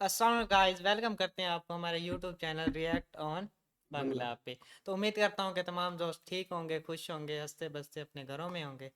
अस्सलाम guys welcome करते हैं आपको हमारे YouTube channel react on Bangla पे। तो उम्मीद करता हूँ कि तमाम दोस्त ठीक होंगे खुश होंगे हँसते बसते अपने घरों में होंगे।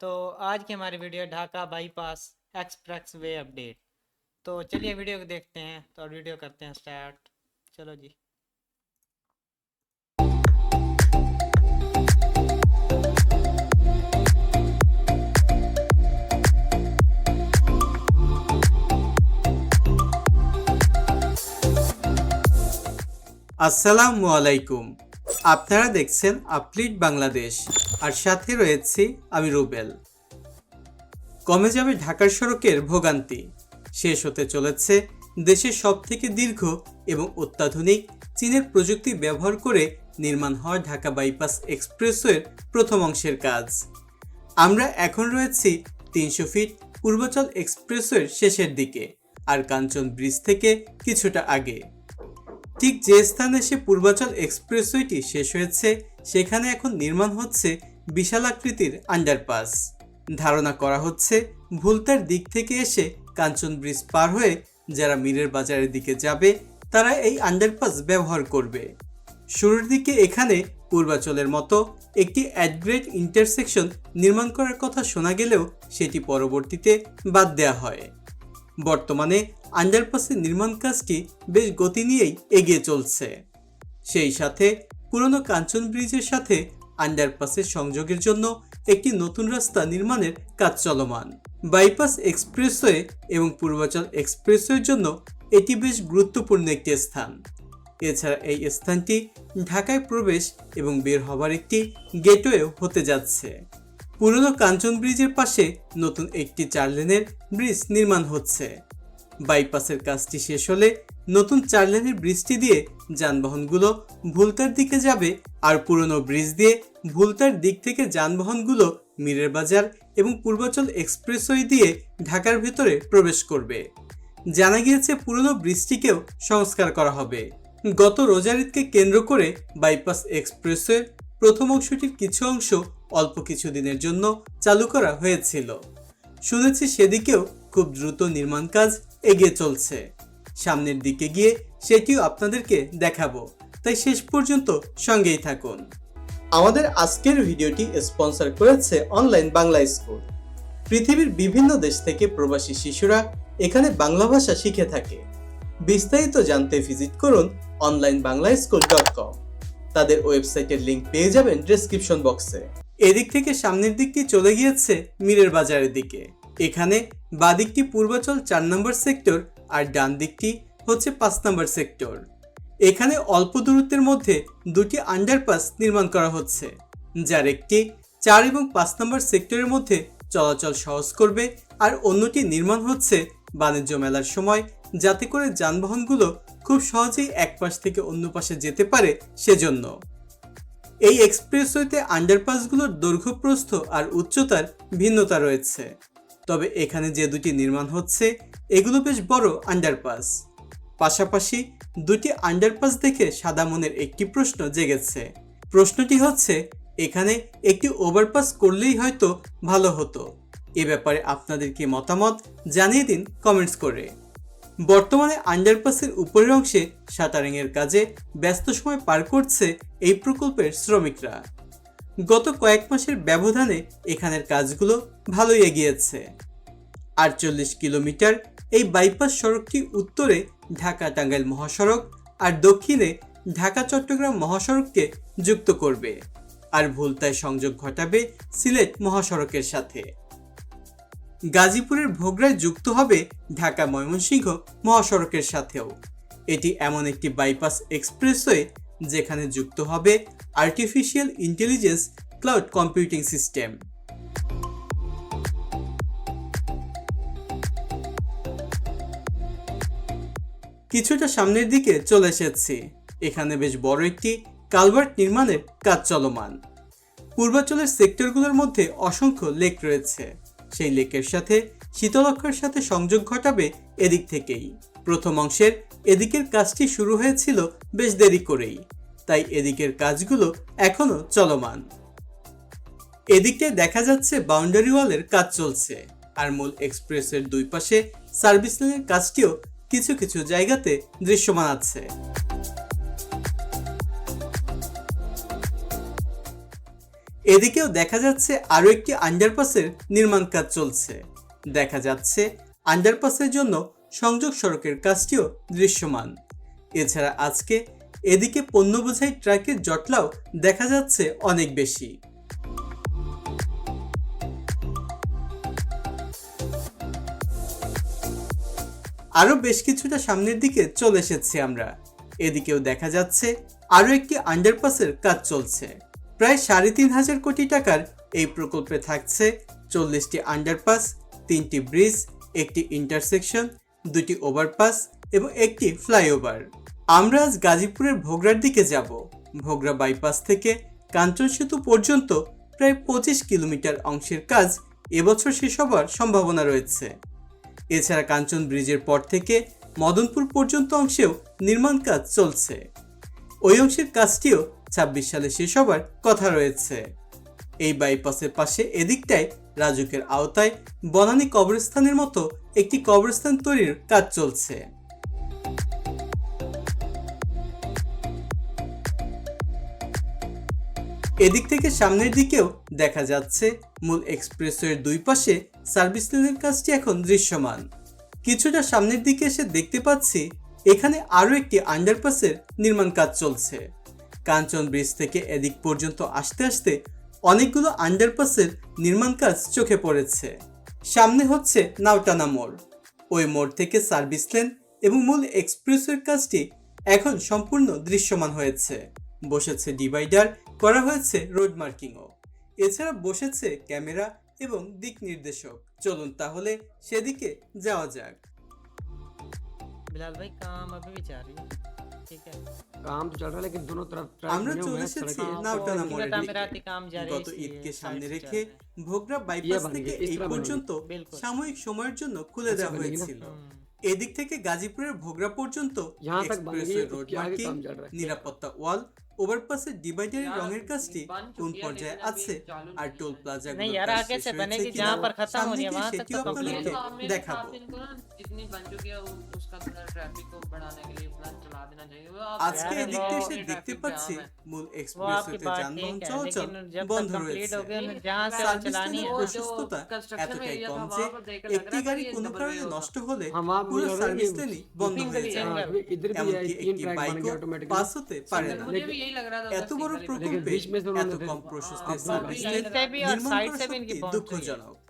तो आज की हमारी video Dhaka bypass expressway update तो चलिए वीडियो को देखते हैं तो वीडियो करते हैं स्टार्ट चलो जी। আসসালামু আলাইকুম। আপনারা দেখছেন আপলিট বাংলাদেশ। আর সাথে রয়েছি আমি রুবেল। কমে যাবে ঢাকার সড়কের ভোগান্তি। শেষ হতে চলেছে দেশের সবথেকে দীর্ঘ এবং অত্যাধুনিক চীনের প্রযুক্তি ব্যবহার করে নির্মাণ হওয়া ঢাকা বাইপাস এক্সপ্রেসওয়ের প্রথম অংশের কাজ। আমরা এখন রয়েছি তিনশো ফিট পূর্বাচল এক্সপ্রেসওয়ের শেষের দিকে, আর কাঞ্চন ব্রিজ থেকে কিছুটা আগে। ঠিক যে স্থানে সে পূর্বাচল এক্সপ্রেসওয়েটি শেষ হয়েছে, সেখানে এখন নির্মাণ হচ্ছে বিশাল আকৃতির আন্ডারপাস। ধারণা করা হচ্ছে, ভুলতার দিক থেকে এসে কাঞ্চন ব্রিজ পার হয়ে যারা মীরের বাজারের দিকে যাবে, তারা এই আন্ডারপাস ব্যবহার করবে। শুরুর দিকে এখানে পূর্বাচলের মতো একটি অ্যাডগ্রেড ইন্টারসেকশন নির্মাণ করার কথা শোনা গেলেও সেটি পরবর্তীতে বাদ দেওয়া হয়। বর্তমানে আন্ডারপাসের নির্মাণ কাজটি বেশ গতি নিয়েই এগিয়ে চলছে। সেই সাথে পুরনো কাঞ্চন ব্রিজের সাথে আন্ডারপাসের সংযোগের জন্য একটি নতুন রাস্তা নির্মাণের কাজ চলমান। বাইপাস এক্সপ্রেসওয়ে এবং পূর্বাচল এক্সপ্রেসওয়ের জন্য এটি বেশ গুরুত্বপূর্ণ একটি স্থান। এছাড়া এই স্থানটি ঢাকায় প্রবেশ এবং বের হবার একটি গেটওয়ে হতে যাচ্ছে। পুরনো কাঞ্চন ব্রিজের পাশে নতুন একটি চার লেনের ব্রিজ নির্মাণ হচ্ছে। বাইপাসের কাজটি শেষ হলে নতুন চার লেনের ব্রিজটি দিয়ে যানবাহনগুলো ভুলতার দিকে যাবে আর পুরনো ব্রিজ দিয়ে ভুলতার দিক থেকে যানবাহনগুলো মীরের বাজার এবং পূর্বাচল এক্সপ্রেসওয়ে দিয়ে ঢাকার ভেতরে প্রবেশ করবে। জানা গিয়েছে পুরনো ব্রিজটিকেও সংস্কার করা হবে। গত রোজার ঈদকে কেন্দ্র করে বাইপাস এক্সপ্রেসওয়ের প্রথম অংশটির কিছু অংশ অল্প কিছু দিনের জন্য চালু করা হয়েছিল। শুনেছি সেদিকেও খুব দ্রুত নির্মাণ কাজ এগিয়ে চলছে। সামনের দিকে গিয়ে সেটিও আপনাদেরকে দেখাবো। তাই শেষ পর্যন্ত সঙ্গেই থাকুন। আমাদের আজকের ভিডিওটি স্পন্সর করেছে অনলাইন বাংলা স্কুল। পৃথিবীর বিভিন্ন দেশ থেকে প্রবাসী শিশুরা এখানে বাংলা ভাষা শিখে থাকে। বিস্তারিত জানতে ভিজিট করুন online Bangla school dot com. তাদের ওয়েবসাইটের লিঙ্ক পেয়ে যাবেন ডেসক্রিপশন বক্সে। এদিক থেকে সামনের দিকটি চলে গিয়েছে মীরের বাজারের দিকে। এখানে বাদিকটি পূর্বাচল চার নম্বর সেক্টর আর ডান দিকটি হচ্ছে পাঁচ নম্বর সেক্টর। এখানে অল্প দূরত্বের মধ্যে দুটি আন্ডারপাস নির্মাণ করা হচ্ছে, যার একটি চার এবং পাঁচ নম্বর সেক্টরের মধ্যে চলাচল সহজ করবে আর অন্যটি নির্মাণ হচ্ছে বাণিজ্য মেলার সময়, যাতে করে যানবাহনগুলো খুব সহজেই এক পাশ থেকে অন্য পাশে যেতে পারে সেজন্য। এই এক্সপ্রেসওয়েতে আন্ডারপাসগুলোর দৈর্ঘ্যপ্রস্থ আর উচ্চতার ভিন্নতা রয়েছে। তবে এখানে যে দুটি নির্মাণ হচ্ছে, এগুলো বেশ বড় আন্ডারপাস। পাশাপাশি দুটি আন্ডারপাস দেখে সাদা মনের একটি প্রশ্ন জেগেছে। প্রশ্নটি হচ্ছে, এখানে একটি ওভারপাস করলেই হয়তো ভালো হতো। এ ব্যাপারে আপনাদের কি মতামত জানিয়ে দিন কমেন্টস করে। বর্তমানে আন্ডারপাসের উপরের অংশে শাটারিংয়ের কাজে ব্যস্ত সময় পার করছে এই প্রকল্পের শ্রমিকরা। গত কয়েক মাসের ব্যবধানে এখানের কাজগুলো ভালোই এগিয়েছে। আটচল্লিশ কিলোমিটার এই বাইপাস সড়কটি উত্তরে ঢাকা টাঙ্গাইল মহাসড়ক আর দক্ষিণে ঢাকা চট্টগ্রাম মহাসড়ককে যুক্ত করবে। আর ভুলতায় সংযোগ ঘটাবে সিলেট মহাসড়কের সাথে। গাজীপুরের ভোগড়ায় যুক্ত হবে ঢাকা ময়মনসিংহ মহাসড়কের সাথেও। এটি এমন একটি বাইপাস এক্সপ্রেসওয়ে যেখানে যুক্ত হবে artificial intelligence cloud computing system. কিছুটা সামনের দিকে চলে এসেছি। এখানে বেশ বড় একটি কালভার্ট নির্মাণের কাজ চলমান। পূর্বাঞ্চলের সেক্টরগুলোর মধ্যে অসংখ্য লেক রয়েছে। সেই লেকের সাথে শীতলক্ষার সাথে সংযোগ ঘটাবে এদিক থেকেই। প্রথম অংশের এদিকের কাজটি শুরু হয়েছিল বেশ দেরি করেই, তাই এদিকের কাজগুলো এখনও চলমান। এদিকে দেখা যাচ্ছে বাউন্ডারি ওয়ালের কাজ চলছে, আর মূল এক্সপ্রেসের দুই পাশে সার্ভিস লাইনের কাজটিও কিছু কিছু জায়গাতে দৃশ্যমান আছে। এদিকেও দেখা যাচ্ছে আরও একটি আন্ডারপাসের নির্মাণ কাজ চলছে। দেখা যাচ্ছে আন্ডারপাসের জন্য সংযোগ সড়কের কাজটিও দৃশ্যমান। এছাড়া আজকে এদিকে পণ্য বোঝাই ট্রাকের জটলাও দেখা যাচ্ছে অনেক বেশি। আরও বেশ কিছুটা সামনের দিকে চলে এসেছি আমরা। এদিকেও দেখা যাচ্ছে আরও একটি আন্ডারপাসের কাজ চলছে। প্রায় সাড়ে তিন হাজার কোটি টাকার এই প্রকল্পে থাকছে চল্লিশটি আন্ডারপাস তিনটি ব্রিজ একটি ইন্টারসেকশন দুটি ওভারপাস এবং একটি ফ্লাইওভার আমরা আজ গাজীপুরের ভোগড়ার দিকে যাব। ভোগড়া বাইপাস থেকে কাঞ্চন সেতু পর্যন্ত প্রায় পঁচিশ কিলোমিটার অংশের কাজ এবছর শেষ হবার সম্ভাবনা রয়েছে। এছাড়া কাঞ্চন ব্রিজের পর থেকে মদনপুর পর্যন্ত অংশেও নির্মাণ কাজ চলছে। ওই অংশের কাজটিও ছাব্বিশ সালে শেষ হবার কথা রয়েছে। এই বাইপাসের পাশে এদিকটায় রাজুকের আওতায় বনানী কবরস্থানের মতো একটি কবরস্থান তৈরির কাজ চলছে। এদিক থেকে সামনের দিকেও দেখা যাচ্ছে মূল এক্সপ্রেসওয়ের দুই পাশে সার্ভিস লেনের কাজটি এখন দৃশ্যমান। কিছুটা সামনের দিকে এসে দেখতে পাচ্ছি, এখানে আরও একটি আন্ডারপাসের নির্মাণ কাজ চলছে। কাঞ্চন ব্রিজ থেকে এদিক পর্যন্ত আসতে আসতে অনেকগুলো আন্ডারপাসের নির্মাণ কাজ চোখে পড়েছে। সামনে হচ্ছে নাওটানা মোড়। ওই মোড় থেকে সার্ভিস লেন এবং মূল এক্সপ্রেসওয়ের কাজটি এখন সম্পূর্ণ দৃশ্যমান হয়েছে। বসেছে ডিভাইডার, করা হয়েছে রোড মার্কিংও। এছাড়া বসেছে ক্যামেরা এবং দিক নির্দেশক। চলুন তাহলে সেদিকে যাওয়া যাক। বিলাল ভাই, কাম আপনি বিচারি। ठीक है काम तो चल रहा है लेकिन दोनों तरफ ट्रैक আমরা बने हुए চলে हैं এসেছি सड़कें हाँ, নাওটানা वो মোড়ের इनका দিকে तामीराती काम जारी है গত इसलिए ঈদকে साइड সামনে से রেখে चल रहे हैं। ভোগড়া বাইপাস বানিয়ে, থেকে ইস এই তরহ বানিয়ে। পর্যন্ত বিলকুল। সাময়িক সময়ের জন্য খুলে আচ্ছা, দেওয়া বানিয়ে না? হয়েছিল हम्म, এদিক থেকে গাজীপুরের ভোগড়া পর্যন্ত यहाँ तक बन गई এক্সপ্রেসওয়ে है, রোড उसके आगे মার্কিং काम चल रहा है নিরাপত্তা ওয়াল ওভারপাসের ডিভাইডারের রঙের কাজটি কোন পর্যায়ে আছে? আর টোল প্লাজা দেখাবো আজকে এদিকটা এসে দেখতে পাচ্ছি মূল এক্সপ্রেসওয়েতে যানবাহন চলাচল বন্ধ রয়েছে প্রশস্ততা এতটাই কম যে একটি গাড়ি কোনো কারণে নষ্ট হলে পুরো সার্ভিস লেনই বন্ধ হয়ে যায় এমনকি একটি বাইকও পাস হতে পারে না मुझे भी यही लग रहा था এত बस বড় single ही প্রকল্পে बीच में से এত उन्होंने কম फिर- প্রশস্তের अब সার্ভিস अभी লেন से भी और নির্মাণ साइड করা से भी इनकी সত্যি पहुंच দুঃখজনক नहीं, वो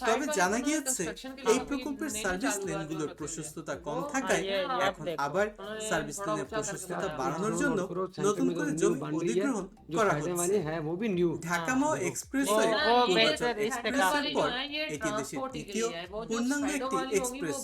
তবে জানা গিয়েছে এই প্রকল্পের সার্ভিস লেনগুলোর প্রশস্ততা কম থাকায় এখন আবার সার্ভিস লেনের প্রশস্ততা বাড়ানোর জন্য নতুন করে জমি অধিগ্রহণ করা হচ্ছে। ঢাকামও এক্সপ্রেসওয়ে এক্সপ্রেসের পর এটি দেশের তৃতীয় পূর্ণাঙ্গ একটি এক্সপ্রেস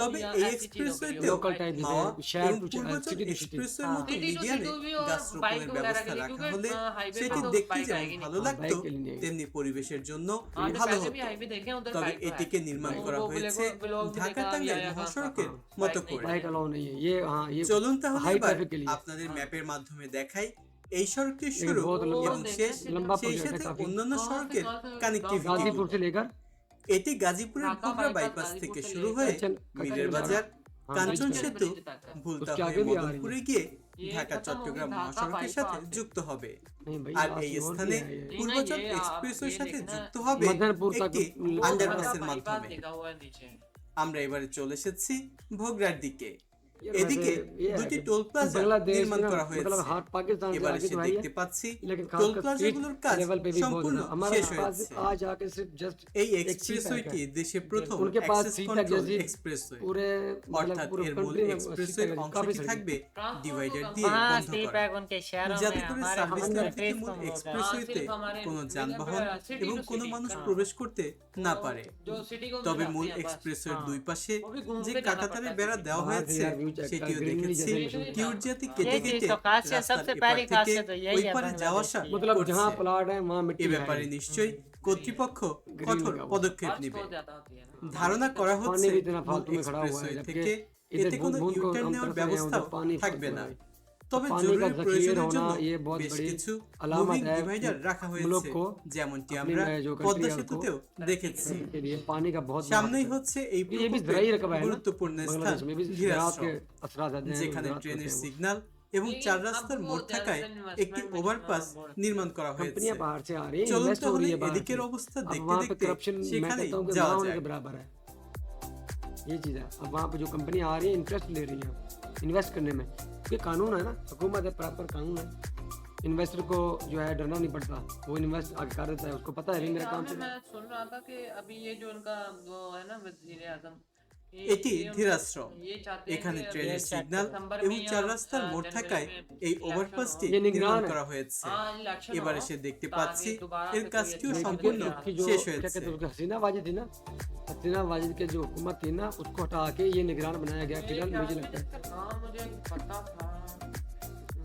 তবে এই এক্সপ্রেসওয়েতেও মাওয়া এবং পূর্বাচল এক্সপ্রেসওয়ের মতো মিডিয়ানে গাছ ব্যবস্থা রাখা হলে সেটি দেখতে যেমন ভালো লাগতো তেমনি পরিবেশের জন্য ভালো আপনাদের ম্যাপের মাধ্যমে দেখাই এই সড়কের শুরু এবং শেষ সেই সাথে অন্যান্য সড়কের কানেক্টিভিটি এটি গাজীপুরের ভোগড়া বাইপাস থেকে শুরু হয়ে মিরের বাজার কাঞ্চন সেতু ভুলতা হয়ে মদনপুরে গিয়ে ঢাকা চট্টগ্রাম মহাসড়কের সাথে যুক্ত হবে। আর এই স্থানে পূর্বাচল এক্সপ্রেসের সাথে যুক্ত হবে একটি আন্ডারপাসের মাধ্যমে। আমরা এবারে চলে এসেছি ভোগড়ার দিকে। এদিকে দুটি টোল প্লাজা নির্মাণ করা হয়েছে। এবার এসে দেখতে পাচ্ছি। টোল প্লাজাগুলোর কাজ সম্পূর্ণ শেষ হয়েছে। এই এক্সপ্রেসওয়েটি প্রথম অ্যাক্সেস কন্ট্রোল এক্সপ্রেসওয়ে অর্থাৎ এর মূল এক্সপ্রেসওয়ে অংশটি থাকবে ডিভাইডার দিয়ে বন্ধ করা। যাতে করে সার্ভিস মূল এক্সপ্রেসওয়েতে কোনো যানবাহন এবং কোনো মানুষ প্রবেশ করতে না পারে। তবে মূল এক্সপ্রেসওয়ের দুই পাশে যে কাঁটাতারে বেড়া দেওয়া হয়েছে यार view check সেটিও कर, greenery দেখেছি जैसे नहीं কিউট জাতি কেটে ये चीज কেটে तो खासियत রাস্তার सबसे এপার पहली থেকে खासियत तो ওই यही है পারে যাওয়া আসা बांग्लादेश की। मतलब করছে। जहाँ प्लाट है वहाँ এ मिट्टी है ব্যাপারে নিশ্চয়ই কর্তৃপক্ষ Green কঠোর लगा हुआ। পদক্ষেপ बस নেবে बहुत ज्यादा होती है ना। ধারণা করা पानी হচ্ছে भी इतना মূল फालतू में खड़ा हुआ है এক্সপ্রেসওয়ে जबकि থেকে इधर এতে কোনো बूंद को ইউটার্ন हम নেওয়ার तरफ से हैं, उधर ব্যবস্থাও पानी থাকবে फालतू না है। তবে पानी का জরুরি जखीर প্রয়োজনের होना জন্য ये बहुत বেশ बड़ी কিছু अलामत মুভিং है ডিভাইডার कि রাখা मुल्क হয়েছে को যেমনটি अपनी আমরা जो country পদ্মা है उसको সেতুতেও দেখেছি के लिए पानी का बहुत बड़ा সামনেই असर है। হচ্ছে এই ये भी প্রকল্পের जराई रकबा है ना গুরুত্বপূর্ণ স্থান बांग्लादेश में भी ज़राअत ধীরাশ্রম के असरात रहते हैं যেখানে ज़राअत ট্রেনের करते हैं वो। সিগন্যাল এবং लेकिन চার अब রাস্তার वो মোড় থাকায় ज्यादातर একটি investment ওভারপাস maximum board- নির্মাণ করা হয়েছে कंपनियां बाहर से आ रही हैं চলুন इन्वेस्ट हो তাহলে रही है बाहर এদিকের से। অবস্থা अब দেখতে वहाँ पे দেখতে करप्शन मैं সেখানেই कहता हूँ कि যাওয়া ना होने যাক के बराबर है ये चीज़ है अब वहाँ पे जो कंपनी आ रही है इंटरेस्ट ले रही है इन्वेस्ट करने में ये कानून है ना हुकूमत है प्रॉपर कानून है इन्वेस्टर को जो है डरना नहीं पड़ता वो इन्वेस्ट आगे कर देता है उसको पता है भी मेरा काम यहाँ पे चल मैं सुन रहा था कि अभी ये जो उनका वो है ना वजीर आजम ये- এটি ये उन- ধীরাশ্রম ये चाहते हैं এখানে कि ট্রেনের अभी সিগন্যাল दिसंबर এবং में চার या, রাস্তার আহ, মোড় जनवरी থাকায় में এই election ওভারপাসটি ये নির্মাণ নিগরান করা হয়েছে हाँ, election এবার हो, এসে দেখতে ताकि পাচ্ছি दोबारा এর से कोई কাজটিও ऐसी সম্পূর্ণ स्थिति ना की जो শেষ क्या হয়েছে कहते हैं उसको हसीना वाजिद थी ना हसीना वाजिद के जो हुकूमत थी ना उसको हटा के ये निगरान बनाया गया फिलहाल मुझे लगता है हाँ मुझे पता था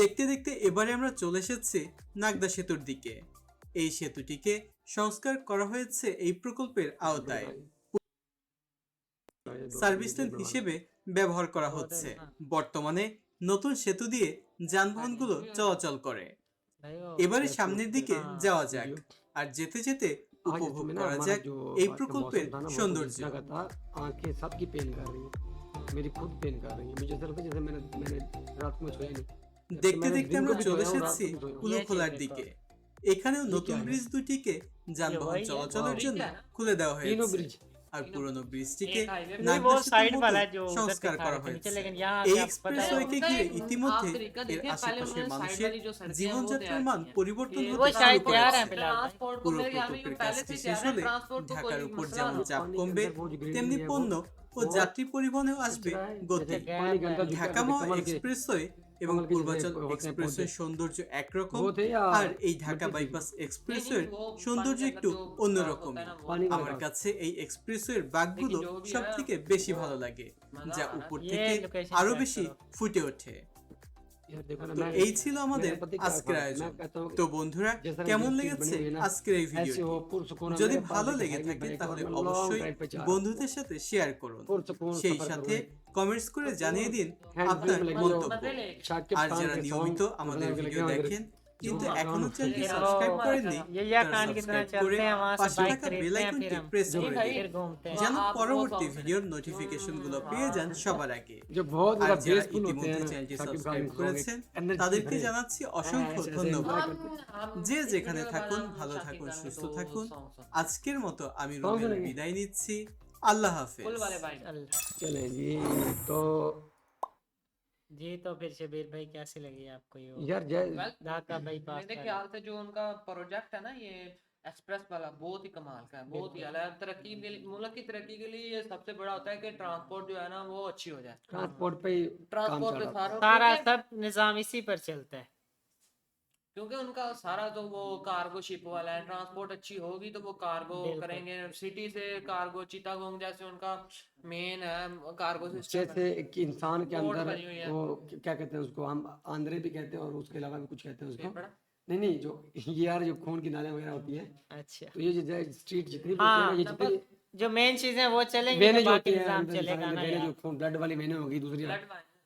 দেখতে দেখতে এবারে আমরা চলে এসেছি নাগদা সেতুর দিকে। এই সেতুটিকে সংস্কার করা হয়েছে এই প্রকল্পের আওতায়। সার্ভিস লেন হিসেবে ব্যবহার করা হচ্ছে। বর্তমানে নতুন সেতু দিয়ে যানবাহনগুলো চলাচল করে। এবারে সামনের দিকে যাওয়া যাক আর যেতে যেতে উপভোগ করা যাক এই প্রকল্পের সৌন্দর্য। इतना का था आंखें सबकी पेन कर रही है मेरी खुद पेन कर रही है मुझे ऐसा लगता है जैसे मैंने मैंने रात में सोया नहीं দেখতে मैंने দেখতে दिन আমরা को भी চলে सोया हूँ, रात এসেছি को भी सोया हूँ। কুলোখোলার ये দিকে এখানেও নতুন क्या है? ব্রিজ দুটিকে যানবাহন वही है, চলাচলের ब्रिज জন্য है ना? খুলে দেওয়া तीनों হয়েছে ब्रिज আর পুরনো ব্রিজটিকে एक हाईवे नहीं নাগদা वो সেতুর साइड মতো वाला जो उधर সংস্কার दिखा করা रहे थे नीचे, হয়েছে लेकिन यहाँ এই आके आप पता है এক্সপ্রেসওয়েকে उनका ঘিরে एक ইতিমধ্যে आप तरीका এর देखें, पहले আশেপাশের उन्होंने মানুষের साइड वाली जो सड़कें हैं, वो জীবনযাত্রার तैयार মান की हैं। পরিবর্তন ये হতে वो শুরু शायद तैयार করেছে है फिलहाल भाई। ट्रांसपोर्ट को পুরো मेरे यहाँ भी প্রকল্পের पहले কাজটি से শেষ तैयार है হলে ट्रांसपोर्ट को ঢাকার कोई উপর मसला যেমন ना চাপ पानी के কমবে अंदर वो जो ग्रेवी তেমনি है, वो- পণ্য ও যাত্রী পরিবহনেও আসবে গতি ঢাকা মহা এক্সপ্রেসওয়ে এবং পূর্বাচল এক্সপ্রেসওয়ের সৌন্দর্য একরকম আর এই ঢাকা বাইপাস এক্সপ্রেসওয়ের সৌন্দর্য একটু অন্যরকম। আমার কাছে এই এক্সপ্রেসওয়ের বাঘগুলো সব থেকে বেশি ভালো লাগে যা উপর থেকে আরও বেশি ফুটে ওঠে। তো এই ছিল আমাদের আজকের আয়োজন। তো বন্ধুরা কেমন লেগেছে আজকের এই ভিডিও যদি ভালো লেগে থাকে তাহলে অবশ্যই বন্ধুদের সাথে শেয়ার করুন। সেই সাথে কমেন্টস করে জানিয়ে দিন আপনার মন্তব্য। আর যারা নিয়মিত আমাদের ভিডিও দেখেন কিন্তু এখন হচ্ছে কি সাবস্ক্রাইব করেননি সাবস্ক্রাইব করে পাশে করে বেল আইকন আইকনটি প্রেস করে দিন যেন পরবর্তী ভিডিওর নোটিফিকেশনগুলো পেয়ে যান সবার আগে। যে বহুত বড় আর যারা ইতিমধ্যে চ্যানেলটি সাবস্ক্রাইব করেছেন তাদেরকে জানাচ্ছি অসংখ্য ধন্যবাদ। যে যেখানে থাকুন ভালো থাকুন সুস্থ থাকুন। আজকের মতো আমি রবি বিদায় নিচ্ছি। আল্লাহ হাফেজ। চলে জি তো जी तो फिर शबीर भाई कैसी लगी आपको ये यार जय ढाका बाईपास मेरे का? ख्याल से जो उनका प्रोजेक्ट है ना ये एक्सप्रेस वाला बहुत ही कमाल का है बहुत ही अलग तरक्की के लिए मुल्क की तरक्की के लिए ये सबसे बड़ा होता है कि ट्रांसपोर्ट जो है ना वो अच्छी हो जाए। ट्रांसपोर्ट पे ट्रांसपोर्ट पे सारा सारा सब निज़ाम इसी पर चलता है। क्योंकि उनका सारा तो वो कार्गो शिप वाला है ट्रांसपोर्ट अच्छी होगी तो वो कार्गो करेंगे। सिटी से कार्गो चिटागोंग जैसे उनका मेन है कार्गो सिस्टम जैसे एक इंसान के अंदर है। वो क्या कहते हैं उसको हम आंद्रे भी कहते हैं और उसके अलावा भी कुछ कहते हैं उसको। नहीं नहीं जो ये यार जो खून की नालियाँ वगैरह होती है अच्छा। तो ये जो स्ट्रीट जितनी हाँ, है ये जितनी जो मेन चीज़ें वो चलेंगी तो जो बाकी है चलेगा ना जो खून ब्लड वाली वेने होगी दूसरी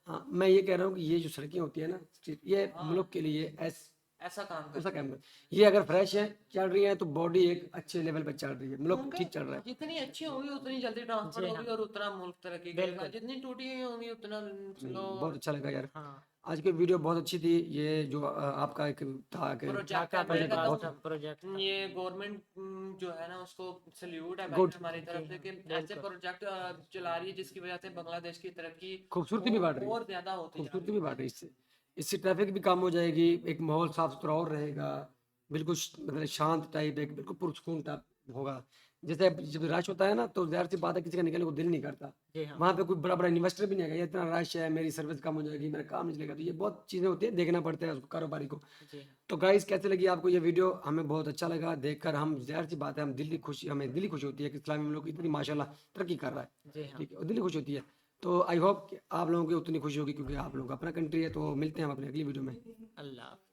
हाँ मैं ये कह रहा हूँ कि ये जो सड़कें होती है ना ये मुल्क के लिए ऐस ऐसा काम कर ऐसा काम है। ये अगर फ्रेश है चल रही है तो बॉडी एक अच्छे लेवल पर चल रही है। मुल्क ठीक चल रहा है। जितनी अच्छी होगी उतनी जल्दी ट्रांसफ़र हाँ। होगी और उतना मुल्क तरक्की करेगा। जितनी टूटी हुई होंगी उतना स्लो बहुत अच्छा लगा यार। हाँ। आज की वीडियो बहुत अच्छी थी। ये जो आपका एक था कि प्रोजेक्ट है बहुत- प्रोजेक्ट ये गवर्नमेंट जो है ना उसको सल्यूट है. हमारी तरफ़ से कि ऐसे प्रोजेक्ट चला रही है जिसकी वजह से बांग्लादेश की तरक्की खूबसूरती भी बढ़ रही है। और ज़्यादा होती है खूबसूरती भी बढ़ रही है इससे। इससे ट्रैफ़िक भी कम हो जाएगी एक माहौल साफ़ सुथरा और रहेगा बिल्कुल मतलब शांत टाइप एक बिल्कुल पुरसकून टाइप होगा। जैसे अब जब रश होता है ना तो ज़ाहिर सी बात है किसी का निकलने को दिल नहीं करता। हाँ। वहाँ पे कोई बड़ा बड़ा इन्वेस्टर भी नहीं आएगा इतना रश है मेरी सर्विस कम हो जाएगी मेरा काम नहीं चलेगा तो ये बहुत चीज़ें होती है देखना पड़ता है उसको कारोबारी को। तो गाइस कैसे लगी आपको ये वीडियो हमें बहुत अच्छा लगा देखकर हम ज़ाहिर सी बात है हम दिल की खुशी हमें दिल्ली खुशी होती है कि इस्लामी लोग इतनी माशाल्लाह तरक्की कर रहा है। हाँ। ठीक है और दिल की खुशी होती है। तो आई होप आप लोगों की उतनी खुशी होगी क्योंकि आप लोग अपना कंट्री है तो मिलते हैं हम अपने अगली वीडियो में अल्लाह।